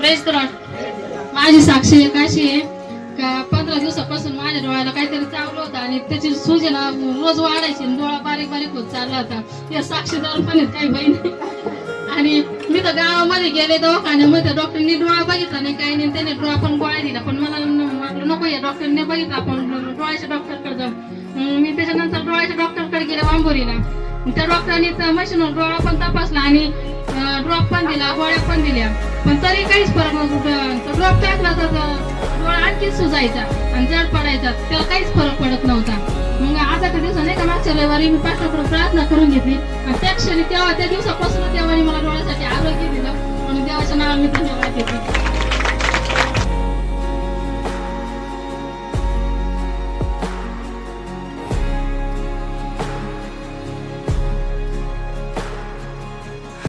Press तर माझी साक्षी एक अशी आहे का पंधरा दिवसापासून माझ्या डोळ्याला काहीतरी चावलं होतं आणि त्याची सूज ना रोज वाढायची डोळा बारीक बारीक होत चालला होता. या साक्षीदार पण आहेत काही बहिणी? आणि मी तर गावामध्ये गेले दवाखान्यामध्ये डॉक्टरनी डोळा बघितला नाही काही नाही. त्याने डोळा पण गोळ्या दिला पण मला वाटलं नको या डॉक्टरने बघितलं आपण डोळ्याच्या डॉक्टरकडे जाऊ. मी त्याच्यानंतर डोळ्याच्या डॉक्टरकडे गेले वांबोरीला त्या डॉक्टरांनी मशीनवर डोळा पण तपासला आणि ड्रॉप पण दिला गोळ्या पण दिल्या. पण तरी काहीच फरक नव्हतं. ड्रॉप टाकला तर डोळा आणखीच सुजायचा आणि जड पडायचा. त्याला काहीच फरक पडत नव्हता. मग आता त्या दिवसा नाही का मागच्या रविवारी मी पाठवाकडून प्रार्थना करून घेतली. आणि त्या क्षणी तेव्हा त्या दिवसापासून देवाने मला डोळ्यासाठी आरोग्य दिलं. म्हणून देवाच्या नावाने मी धन्यवाद देते